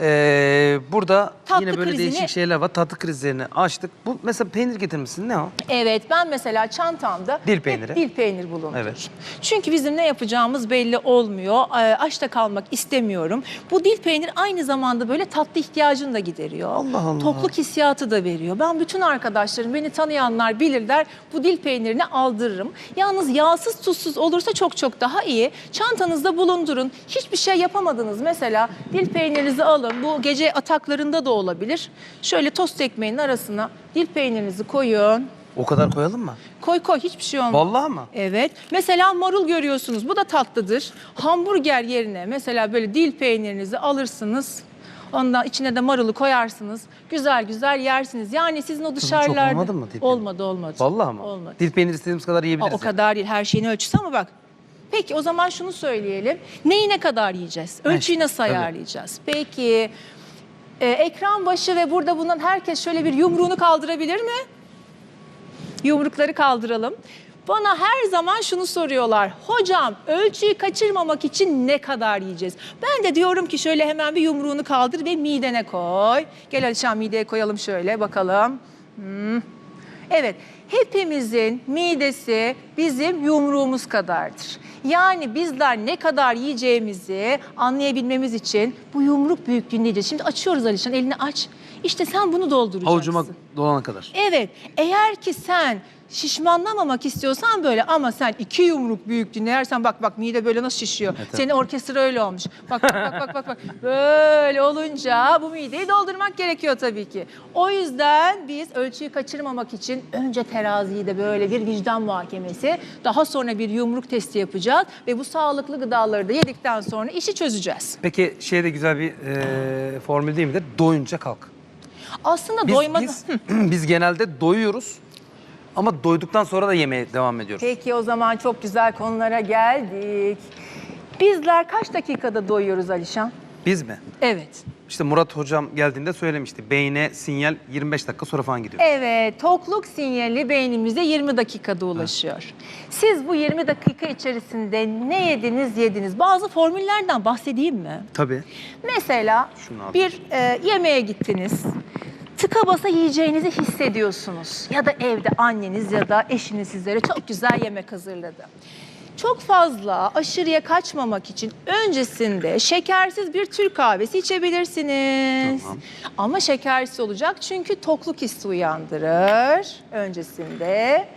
Ee, burada Tatlı yine böyle krizini- değişik şeyler var. Tatlı krizlerini açtık. Bu mesela peynir getirmişsin. Ne o? Evet ben mesela çantamda Dil hep peyniri. dil peynir bulundururum. Evet. Çünkü bizim ne yapacağımız belli olmuyor. Ee, Açta kalmak istemiyorum. Bu dil peynir aynı zamanda böyle tatlı ihtiyacını da gideriyor. Allah Allah. Tokluk hissiyatı da veriyor. Ben bütün arkadaşlarım beni tanıyanlar bilirler bu dil peynirini aldırırım. Yalnız yağsız tuzsuz olursa çok çok daha iyi. Çantanızda bulundurun. Hiçbir şey yapamadınız mesela dil peynirinizi alın. Bu gece ataklarında da olabilir. Şöyle tost ekmeğinin arasına dil peynirinizi koyun. O kadar koyalım mı? Koy koy hiçbir şey olmaz. Vallahi mı? Evet. Mesela marul görüyorsunuz. Bu da tatlıdır. Hamburger yerine mesela böyle dil peynirinizi alırsınız. Ondan içine de marulu koyarsınız. Güzel güzel yersiniz. Yani sizin o dışarılarda... olmadı mı dil peyniri? Olmadı olmadı. Vallahi mı? Olmadı. Dil peyniri istediğimiz kadar Aa, yiyebiliriz. o yani. kadar değil. Her şeyin ölçüsü ama bak. Peki o zaman şunu söyleyelim. Neyi ne kadar yiyeceğiz? Ölçüyü nasıl tabii. ayarlayacağız? Peki e, ekran başı ve burada bulunan herkes şöyle bir yumruğunu kaldırabilir mi? Yumrukları kaldıralım. Bana her zaman şunu soruyorlar. Hocam ölçüyü kaçırmamak için ne kadar yiyeceğiz? Ben de diyorum ki şöyle hemen bir yumruğunu kaldır ve midene koy. Gel Alişan mideye koyalım şöyle bakalım. Hmm. Evet, hepimizin midesi bizim yumruğumuz kadardır. Yani bizler ne kadar yiyeceğimizi anlayabilmemiz için bu yumruk büyüklüğünde yiyeceğiz. Şimdi açıyoruz Alişan, elini aç. İşte sen bunu dolduracaksın. Avucuma dolana kadar. Evet, eğer ki sen şişmanlamamak istiyorsan böyle ama sen iki yumruk büyüklüğünde yersen bak bak mide böyle nasıl şişiyor. Evet. Senin orkestra öyle olmuş. Bak bak bak bak bak. bak. Böyle olunca bu mideyi doldurmak gerekiyor tabii ki. O yüzden biz ölçüyü kaçırmamak için önce teraziyi de böyle bir vicdan muhakemesi, daha sonra bir yumruk testi yapacağız ve bu sağlıklı gıdaları da yedikten sonra işi çözeceğiz. Peki şeyde güzel bir e, formül değil midir? Doyunca kalk. Aslında Biz, doymadı. biz, biz genelde doyuyoruz ama doyduktan sonra da yemeğe devam ediyoruz. Peki o zaman çok güzel konulara geldik. Bizler kaç dakikada doyuyoruz Alişan? Biz mi? Evet. İşte Murat hocam geldiğinde söylemişti. Beyne sinyal 25 dakika sonra falan gidiyor. Evet, tokluk sinyali beynimize 20 dakikada ulaşıyor. Siz bu 20 dakika içerisinde ne yediniz yediniz. Bazı formüllerden bahsedeyim mi? Tabii. Mesela Şunu al. bir e, yemeğe gittiniz. Tıka basa yiyeceğinizi hissediyorsunuz. Ya da evde anneniz ya da eşiniz sizlere çok güzel yemek hazırladı. Çok fazla aşırıya kaçmamak için öncesinde şekersiz bir Türk kahvesi içebilirsiniz. Tamam. Ama şekersiz olacak çünkü tokluk hissi uyandırır öncesinde.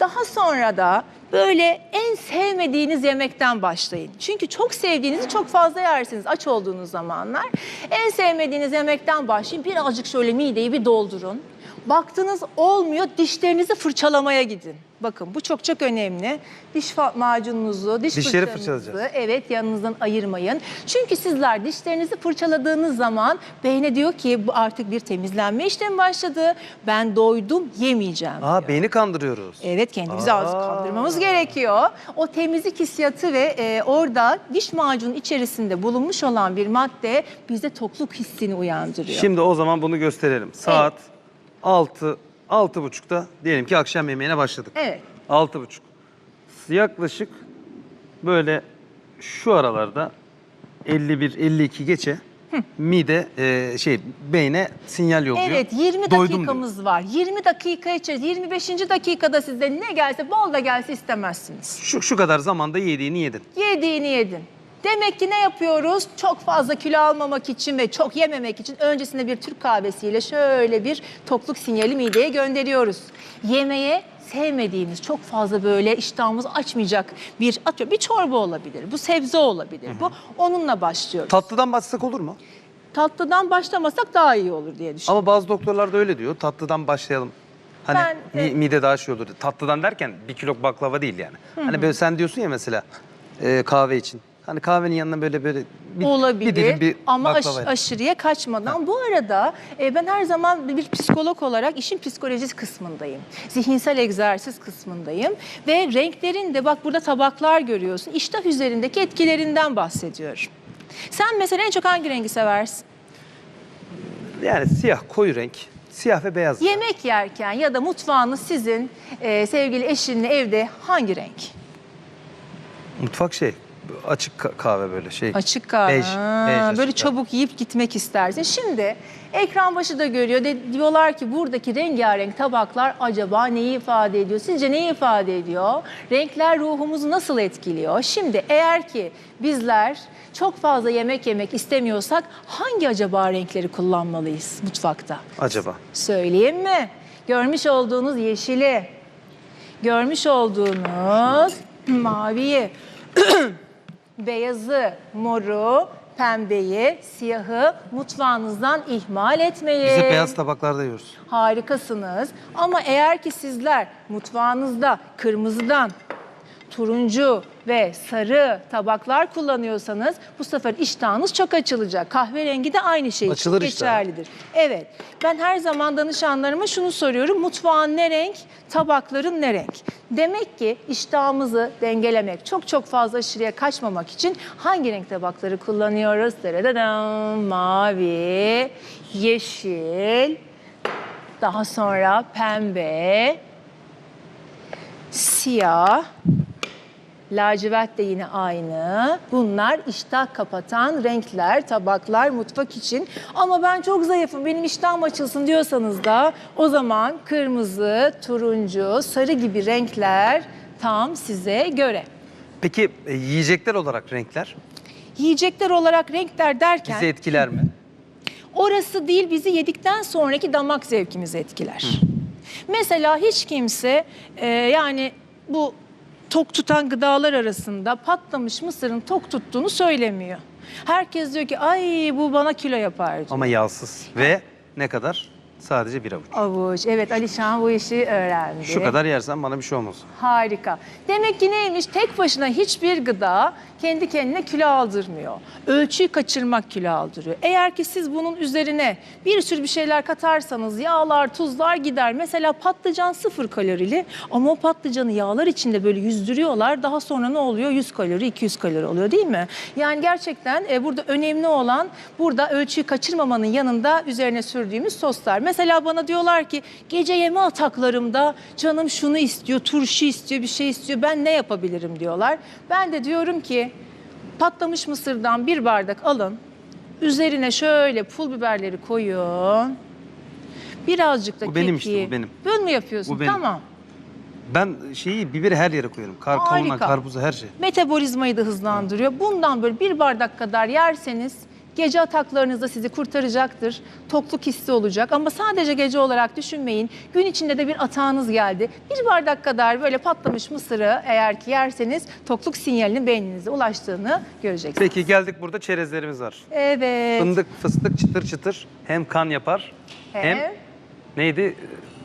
Daha sonra da böyle en sevmediğiniz yemekten başlayın. Çünkü çok sevdiğinizi çok fazla yersiniz aç olduğunuz zamanlar. En sevmediğiniz yemekten başlayın. Birazcık şöyle mideyi bir doldurun. Baktınız olmuyor dişlerinizi fırçalamaya gidin. Bakın bu çok çok önemli. Diş macununuzu, diş Dişleri fırçanızı evet yanınızdan ayırmayın. Çünkü sizler dişlerinizi fırçaladığınız zaman beyne diyor ki bu artık bir temizlenme işlemi başladı. Ben doydum yemeyeceğim. Aa beyni kandırıyoruz. Evet kendimizi Aa. kandırmamız gerekiyor. O temizlik hissiyatı ve e, orada diş macunu içerisinde bulunmuş olan bir madde bize tokluk hissini uyandırıyor. Şimdi o zaman bunu gösterelim. Saat 6 altı buçukta diyelim ki akşam yemeğine başladık. Evet. Altı buçuk. Yaklaşık böyle şu aralarda 51-52 geçe mide e, şey beyne sinyal yolluyor. Evet 20 Doydum diyor. dakikamız var. 20 dakika içerisinde 25. dakikada sizde ne gelse bol da gelse istemezsiniz. Şu, şu kadar zamanda yediğini yedin. Yediğini yedin. Demek ki ne yapıyoruz? Çok fazla kilo almamak için ve çok yememek için öncesinde bir Türk kahvesiyle şöyle bir tokluk sinyali mideye gönderiyoruz. Yemeğe sevmediğimiz, çok fazla böyle iştahımız açmayacak bir atıyor. Bir çorba olabilir, bu sebze olabilir. Bu onunla başlıyoruz. Tatlıdan başlasak olur mu? Tatlıdan başlamasak daha iyi olur diye düşünüyorum. Ama bazı doktorlar da öyle diyor. Tatlıdan başlayalım. Hani Ben, mi- e- mide daha şey olur. Tatlıdan derken bir kilo baklava değil yani. Hani böyle sen diyorsun ya mesela e, kahve için. Hani kahvenin yanına böyle böyle bir, olabilir bir dilim bir ama aş- baklavayla. aşırıya kaçmadan. Bu arada e, ben her zaman bir psikolog olarak işin psikolojisi kısmındayım. Zihinsel egzersiz kısmındayım ve renklerin de bak burada tabaklar görüyorsun. İştah üzerindeki etkilerinden bahsediyorum. Sen mesela en çok hangi rengi seversin? Yani siyah, koyu renk. Siyah ve beyaz. Yemek yerken ya da mutfağınız sizin e, sevgili eşinle evde hangi renk? Mutfak şey, açık ka- kahve böyle şey. Açık kahve. Bej, bej açık böyle kahve. çabuk yiyip gitmek istersin. Şimdi ekran başı da görüyor. De, diyorlar ki buradaki rengarenk tabaklar acaba neyi ifade ediyor? Sizce neyi ifade ediyor? Renkler ruhumuzu nasıl etkiliyor? Şimdi eğer ki bizler çok fazla yemek yemek istemiyorsak hangi acaba renkleri kullanmalıyız mutfakta? Acaba. Söyleyeyim mi? Görmüş olduğunuz yeşili, görmüş olduğunuz maviyi, beyazı, moru, pembeyi, siyahı mutfağınızdan ihmal etmeyin. Biz beyaz tabaklarda yiyoruz. Harikasınız. Ama eğer ki sizler mutfağınızda kırmızıdan turuncu ve sarı tabaklar kullanıyorsanız bu sefer iştahınız çok açılacak. Kahverengi de aynı şey Açılır geçerlidir. Evet. Ben her zaman danışanlarıma şunu soruyorum. Mutfağın ne renk? Tabakların ne renk? Demek ki iştahımızı dengelemek, çok çok fazla aşırıya kaçmamak için hangi renk tabakları kullanıyoruz? Dadadam, mavi, yeşil, daha sonra pembe, siyah, lacivert de yine aynı. Bunlar iştah kapatan renkler, tabaklar mutfak için. Ama ben çok zayıfım, benim iştahım açılsın diyorsanız da o zaman kırmızı, turuncu, sarı gibi renkler tam size göre. Peki e, yiyecekler olarak renkler Yiyecekler olarak renkler derken bizi etkiler mi? Orası değil bizi yedikten sonraki damak zevkimizi etkiler. Mesela hiç kimse e, yani bu tok tutan gıdalar arasında patlamış mısırın tok tuttuğunu söylemiyor. Herkes diyor ki ay bu bana kilo yapar diyor. Ama yağsız. Ve ne kadar? Sadece bir avuç. Avuç. Evet Alişan bu işi öğrendi. Şu kadar yersen bana bir şey olmaz. Harika. Demek ki neymiş? Tek başına hiçbir gıda kendi kendine kilo aldırmıyor. Ölçüyü kaçırmak kilo aldırıyor. Eğer ki siz bunun üzerine bir sürü bir şeyler katarsanız yağlar, tuzlar gider. Mesela patlıcan sıfır kalorili ama o patlıcanı yağlar içinde böyle yüzdürüyorlar. Daha sonra ne oluyor? 100 kalori, 200 kalori oluyor değil mi? Yani gerçekten e, burada önemli olan burada ölçüyü kaçırmamanın yanında üzerine sürdüğümüz soslar. Mesela bana diyorlar ki gece yeme ataklarımda canım şunu istiyor, turşu istiyor, bir şey istiyor. Ben ne yapabilirim diyorlar. Ben de diyorum ki patlamış mısırdan bir bardak alın. Üzerine şöyle pul biberleri koyun. Birazcık da Bu benim işte, bu benim. Böyle mi yapıyorsun? Bu benim. Tamam. Ben şeyi biberi her yere koyuyorum. Kar, Harika. kavundan karpuza her şey. Metabolizmayı da hızlandırıyor. Bundan böyle bir bardak kadar yerseniz gece ataklarınızda sizi kurtaracaktır. Tokluk hissi olacak ama sadece gece olarak düşünmeyin. Gün içinde de bir atağınız geldi. Bir bardak kadar böyle patlamış mısırı eğer ki yerseniz tokluk sinyalinin beyninize ulaştığını göreceksiniz. Peki geldik burada çerezlerimiz var. Evet. Fındık, fıstık çıtır çıtır hem kan yapar hem Hem- neydi?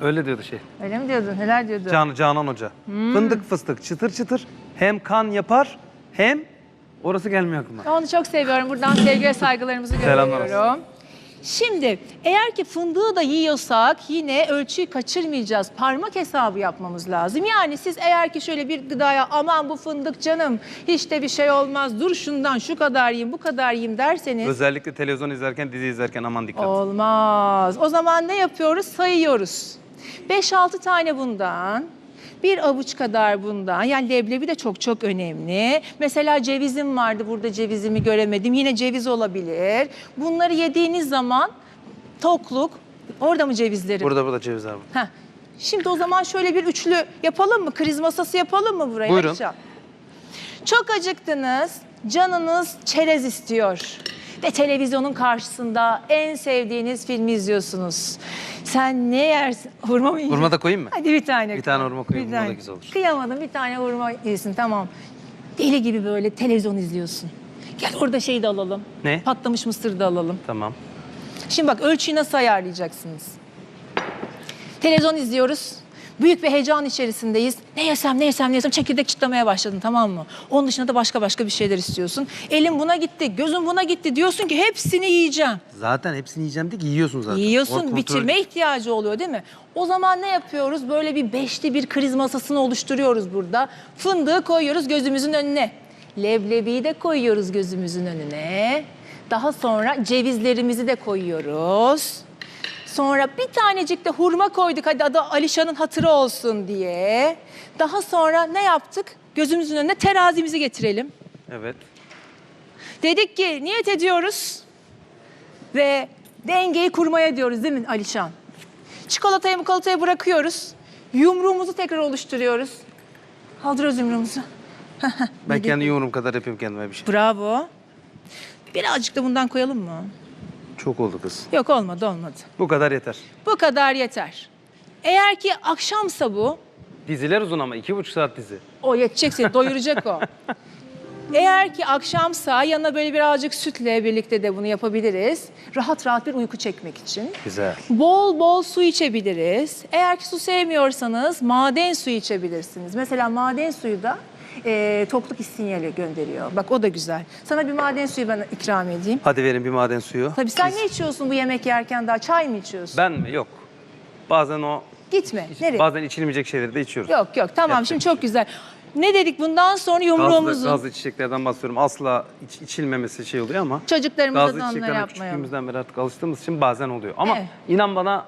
Öyle diyordu şey. Öyle mi diyordun? Neler diyordun? Can, Canan Hoca. Hmm. Fındık fıstık çıtır çıtır hem kan yapar hem orası gelmiyor aklıma. Onu çok seviyorum. Buradan sevgi ve saygılarımızı Selamlar gönderiyorum. Şimdi eğer ki fındığı da yiyorsak yine ölçüyü kaçırmayacağız. Parmak hesabı yapmamız lazım. Yani siz eğer ki şöyle bir gıdaya aman bu fındık canım hiç de bir şey olmaz dur şundan şu kadar yiyeyim bu kadar yiyeyim derseniz Özellikle televizyon izlerken, dizi izlerken aman dikkat. olmaz. O zaman ne yapıyoruz? Sayıyoruz. 5-6 tane bundan. Bir avuç kadar bundan. Yani leblebi de çok çok önemli. Mesela cevizim vardı. Burada cevizimi göremedim. Yine ceviz olabilir. Bunları yediğiniz zaman tokluk. Orada mı cevizlerim? Burada burada ceviz abi. Heh. Şimdi o zaman şöyle bir üçlü yapalım mı? Kriz masası yapalım mı buraya? Buyurun. Çok acıktınız, canınız çerez istiyor. Ve televizyonun karşısında en sevdiğiniz filmi izliyorsunuz. Sen ne yersin? Hurma mı yiyeceksin? Hurma da koyayım mı? Hadi bir tane Bir tane hurma koyayım, Bir hurma da tane. güzel olur. Kıyamadım bir tane hurma yesin tamam. Deli gibi böyle televizyon izliyorsun. Gel orada şey de alalım. Ne? Patlamış mısır da alalım. Tamam. Şimdi bak ölçüyü nasıl ayarlayacaksınız? Televizyon izliyoruz. Büyük bir heyecan içerisindeyiz. Ne yesem, ne yesem, ne yesem çekirdek çitlemeye başladın tamam mı? Onun dışında da başka başka bir şeyler istiyorsun. Elim buna gitti, gözüm buna gitti. Diyorsun ki hepsini yiyeceğim. Zaten hepsini yiyeceğim değil ki yiyorsun zaten. Yiyorsun, kontrol- bitirme ihtiyacı oluyor değil mi? O zaman ne yapıyoruz? Böyle bir beşli bir kriz masasını oluşturuyoruz burada. Fındığı koyuyoruz gözümüzün önüne. Leblebiyi de koyuyoruz gözümüzün önüne. Daha sonra cevizlerimizi de koyuyoruz. Sonra bir tanecik de hurma koyduk hadi adı Alişan'ın hatırı olsun diye. Daha sonra ne yaptık? Gözümüzün önüne terazimizi getirelim. Evet. Dedik ki niyet ediyoruz ve dengeyi kurmaya diyoruz değil mi Alişan? Çikolatayı mikolatayı bırakıyoruz. Yumruğumuzu tekrar oluşturuyoruz. Kaldırıyoruz yumruğumuzu. Ben kendi yoğurum kadar yapıyorum kendime bir şey. Bravo. Birazcık da bundan koyalım mı? Çok oldu kız. Yok olmadı olmadı. Bu kadar yeter. Bu kadar yeter. Eğer ki akşamsa bu, Diziler uzun ama iki buçuk saat dizi. o yetecek seni, doyuracak o. Eğer ki akşamsa yanına böyle birazcık sütle birlikte de bunu yapabiliriz. Rahat rahat bir uyku çekmek için. Güzel. Bol bol su içebiliriz. Eğer ki su sevmiyorsanız maden suyu içebilirsiniz. Mesela maden suyu da e, tokluk sinyali gönderiyor. Bak o da güzel. Sana bir maden suyu ben ikram edeyim. Hadi verin bir maden suyu. Tabii sen ne içiyorsun bu yemek yerken daha? Çay mı içiyorsun? Ben mi? Yok. Bazen o, Gitme. Nereye? bazen içilmeyecek şeyleri de içiyoruz. Yok yok tamam Yapacak şimdi şey çok güzel. Ne dedik bundan sonra Gazlı, yumruğumuzu gazlı içeceklerden bahsediyorum. Asla iç- içilmemesi şey oluyor ama çocuklarımıza gazlı da onları içeceklerden yapmayalım. küçüklüğümüzden beri artık alıştığımız için bazen oluyor. Ama Evet. inan bana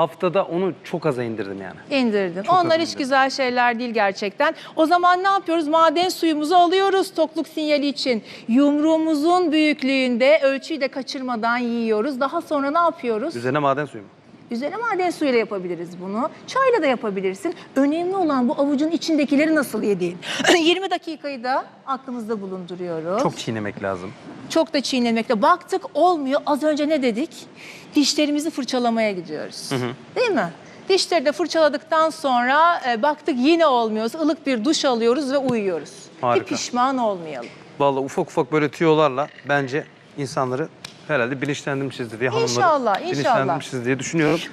haftada onu çok aza indirdim yani. İndirdin. Çok Onlar hiç güzel şeyler değil gerçekten. O zaman ne yapıyoruz? Maden suyumuzu alıyoruz tokluk sinyali için. Yumruğumuzun büyüklüğünde ölçüyü de kaçırmadan yiyoruz. Daha sonra ne yapıyoruz? Üzerine maden suyu mu? Üzerine maden suyuyla yapabiliriz bunu. Çayla da yapabilirsin. Önemli olan bu avucun içindekileri nasıl yediğin. 20 dakikayı da aklımızda bulunduruyoruz. Çok çiğnemek lazım. Çok da çiğnemekte. Baktık olmuyor. Az önce ne dedik? Dişlerimizi fırçalamaya gidiyoruz. Değil mi? Dişleri de fırçaladıktan sonra e, baktık yine olmuyor. Ilık bir duş alıyoruz ve uyuyoruz. Harika. Bir pişman olmayalım. Vallahi ufak ufak böyle tüyolarla bence insanları herhalde bilinçlendirmişizdir diye hanımları İnşallah, inşallah. bilinçlendirmişiz diye düşünüyorum.